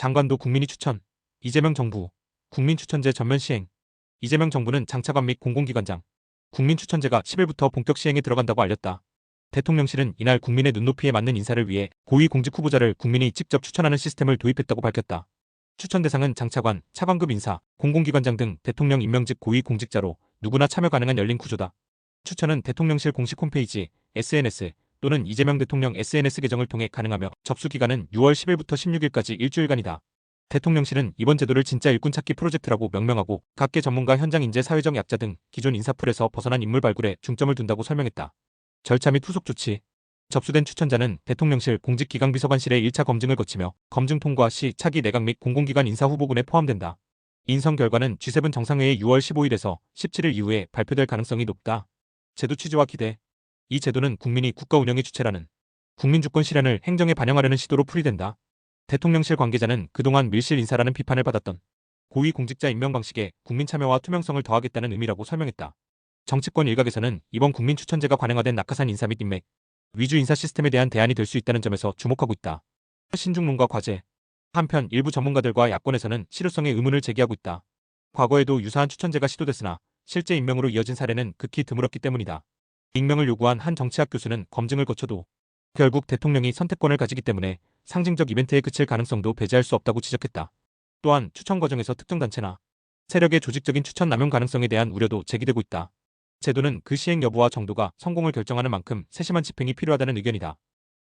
장관도 국민이 추천. 이재명 정부. 국민추천제 전면 시행. 이재명 정부는 장차관 및 공공기관장. 국민추천제가 10일부터 본격 시행에 들어간다고 알렸다. 대통령실은 이날 국민의 눈높이에 맞는 인사를 위해 고위 공직 후보자를 국민이 직접 추천하는 시스템을 도입했다고 밝혔다. 추천 대상은 장차관, 차관급 인사, 공공기관장 등 대통령 임명직 고위 공직자로 누구나 참여 가능한 열린 구조다. 추천은 대통령실 공식 홈페이지, SNS 또는 이재명 대통령 SNS 계정을 통해 가능하며 접수 기간은 6월 10일부터 16일까지 일주일간이다. 대통령실은 이번 제도를 진짜 일꾼 찾기 프로젝트라고 명명하고 각계 전문가 현장 인재 사회적 약자 등 기존 인사풀에서 벗어난 인물 발굴에 중점을 둔다고 설명했다. 절차 및 후속 조치 접수된 추천자는 대통령실 공직기강비서관실의 1차 검증을 거치며 검증 통과 시 차기 내각 및 공공기관 인사 후보군에 포함된다. 인성 결과는 G7 정상회의 6월 15일에서 17일 이후에 발표될 가능성이 높다. 제도 취지와 기대 이 제도는 국민이 국가 운영의 주체라는 국민주권 실현을 행정에 반영하려는 시도로 풀이된다. 대통령실 관계자는 그동안 밀실 인사라는 비판을 받았던 고위공직자 임명 방식에 국민 참여와 투명성을 더하겠다는 의미라고 설명했다. 정치권 일각에서는 이번 국민 추천제가 관행화된 낙하산 인사 및 인맥, 위주 인사 시스템에 대한 대안이 될 수 있다는 점에서 주목하고 있다. 신중론과 과제 한편 일부 전문가들과 야권에서는 실효성에 의문을 제기하고 있다. 과거에도 유사한 추천제가 시도됐으나 실제 임명으로 이어진 사례는 극히 드물었기 때문이다. 익명을 요구한 한 정치학 교수는 검증을 거쳐도 결국 대통령이 선택권을 가지기 때문에 상징적 이벤트에 그칠 가능성도 배제할 수 없다고 지적했다. 또한 추천 과정에서 특정 단체나 세력의 조직적인 추천 남용 가능성에 대한 우려도 제기되고 있다. 제도는 그 시행 여부와 정도가 성공을 결정하는 만큼 세심한 집행이 필요하다는 의견이다.